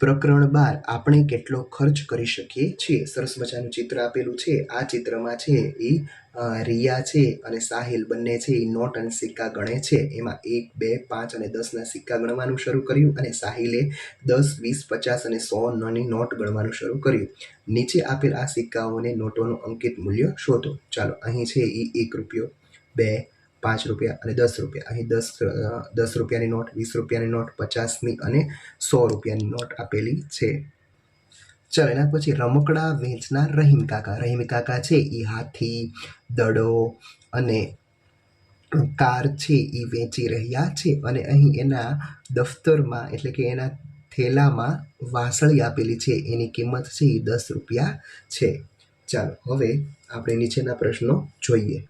પ્રકરણ બાર આપણે કેટલો ખર્ચ કરી શકીએ છીએ? સરસ મજાનું ચિત્ર આપેલું છે. આ ચિત્રમાં છે એ રિયા છે અને સાહિલ બંને છે એ નોટ અને સિક્કા ગણે છે. એમાં એક, બે, પાંચ અને દસના સિક્કા ગણવાનું શરૂ કર્યું અને સાહિલે દસ, વીસ, પચાસ અને સો નની નોટ ગણવાનું શરૂ કર્યું. નીચે આપેલ આ સિક્કાઓને નોટોનું અંકિત મૂલ્ય શોધો. ચાલો અહીં છે એ એક રૂપિયો, બે પાંચ રૂપિયા અને દસ રૂપિયા. અહીં દસ દસ રૂપિયાની નોટ, વીસ રૂપિયાની નોટ, પચાસની અને સો રૂપિયાની નોટ આપેલી છે. ચાલો, એના પછી રમકડા વેચનાર રહીમ કાકા. રહીમ કાકા છે એ હાથી, દડો અને કાર છે એ વેચી રહ્યા છે અને અહીં એના દફતરમાં, એટલે કે એના થેલામાં વાસળી આપેલી છે. એની કિંમત છે એ દસ રૂપિયા છે. ચાલો, હવે આપણે નીચેના પ્રશ્નો જોઈએ.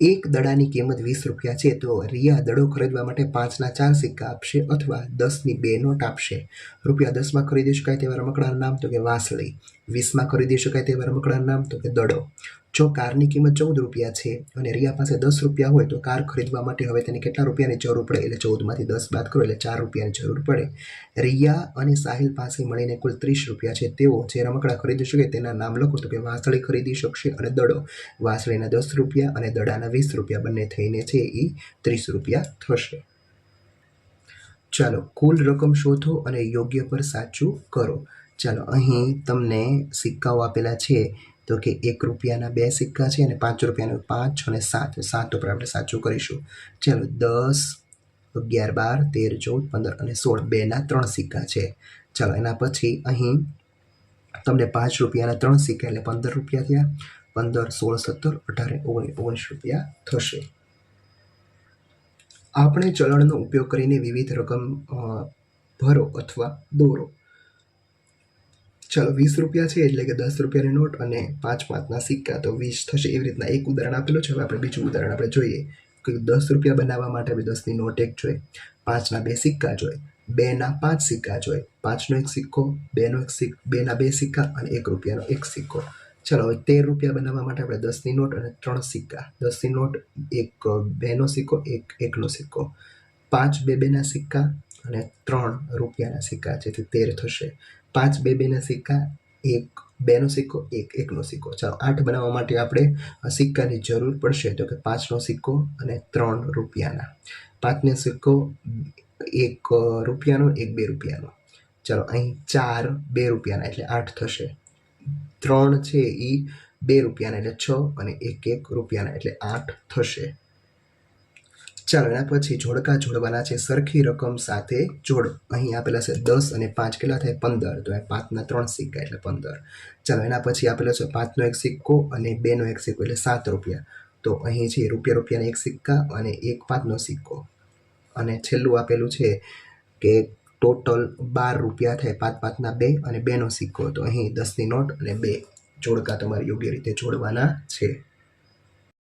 એક દડાની કિંમત વીસ રૂપિયા છે, તો રિયા દડો ખરીદવા માટે પાંચના ચાર સિક્કા આપશે અથવા દસની બે નોટ આપશે. રૂપિયા દસમાં ખરીદી શકાય તેવા રમકડાનું નામ તો કે વાસળી. વીસમાં ખરીદી શકાય તેવા રમકડાનું નામ તો કે દડો. જો કારની કિંમત ચૌદ રૂપિયા છે અને રિયા પાસે દસ રૂપિયા હોય તો કાર ખરીદવા માટે હવે તેને કેટલા રૂપિયાની જરૂર પડે? એટલે ચૌદમાંથી દસ બાદ કરો, એટલે ચાર રૂપિયાની જરૂર પડે. રિયા અને સાહિલ પાસે મળીને કુલ ત્રીસ રૂપિયા છે. તેઓ જે રમકડા ખરીદી શકે તેના નામ લખો તો કે વાસળી ખરીદી શકશે અને દડો. વાસળીના દસ રૂપિયા અને દડાના વીસ રૂપિયા બંને થઈને છે એ ત્રીસ રૂપિયા થશે. ચાલો, કુલ રકમ શોધો અને યોગ્ય પર સાચું કરો. ચાલો, અહીં તમને સિક્કાઓ આપેલા છે. તો કે એક રૂપિયાના બે સિક્કા છે અને પાંચ રૂપિયાનું પાંચ અને સાત. સાત ઉપર આપણે સાચું કરીશું. ચાલો દસ, અગિયાર, બાર, તેર, ચૌદ, પંદર અને સોળ. બેના ત્રણ સિક્કા છે. ચાલો એના પછી અહીં તમને પાંચ રૂપિયાના ત્રણ સિક્કા એટલે પંદર રૂપિયા થયા. પંદર, સોળ, સત્તર, અઢાર ઓગણીસ. ઓગણીસ રૂપિયા થશે. આપણે ચલણનો ઉપયોગ કરીને વિવિધ રકમ ભરો અથવા દોરો. ચાલો, વીસ રૂપિયા છે એટલે કે દસ રૂપિયાની નોટ અને પાંચ પાંચના સિક્કા. તો વીસ થશે એવી રીતના એક ઉદાહરણ આપેલું છે. હવે આપણે બીજું ઉદાહરણ આપણે જોઈએ કે દસ રૂપિયા બનાવવા માટે આપણે દસની નોટ એક જોઈએ. પાંચના બે સિક્કા જોઈએ. બેના પાંચ સિક્કા જોઈએ. પાંચનો એક સિક્કો, બેનો એક સિક, બેના બે સિક્કા અને એક રૂપિયાનો એક સિક્કો. ચલો, હવે તેર રૂપિયા બનાવવા માટે આપણે દસની નોટ અને ત્રણ સિક્કા. દસની નોટ એક બેનો સિક્કો, એક એકનો સિક્કો. પાંચ બે બેના સિક્કા અને ત્રણ રૂપિયાના સિક્કા. જેથી તેર થશે. પાંચ બે બેના સિક્કા, એક બેનો સિક્કો, એક એકનો સિક્કો. ચાલો, આઠ બનાવવા માટે આપણે સિક્કાની જરૂર પડશે તો કે પાંચનો સિક્કો અને ત્રણ રૂપિયાના. પાંચનો સિક્કો, એક રૂપિયાનો, એક બે રૂપિયાનો. ચાલો, અહીં ચાર બે રૂપિયાના, એટલે આઠ થશે. ત્રણ છે એ બે રૂપિયાના, એટલે છ અને એક એક રૂપિયાના, એટલે આઠ થશે. ચાલો એના પછી જોડકા જોડવાના છે. સરખી રકમ સાથે જોડો. અહીં આપેલા છે દસ અને પાંચ કેટલા થાય? પંદર. તો એ પાંચના ત્રણ સિક્કા એટલે પંદર. ચાલો, એના પછી આપેલો છે પાંચનો એક સિક્કો અને બેનો એક સિક્કો એટલે સાત રૂપિયા. તો અહીં છે રૂપિયા રૂપિયાના એક સિક્કા અને એક પાંચનો સિક્કો. અને છેલ્લું આપેલું છે કે ટોટલ બાર રૂપિયા થાય પાંચ પાંચના બે અને બેનો સિક્કો. તો અહીં દસની નોટ અને બે જોડકા તમારે યોગ્ય રીતે જોડવાના છે.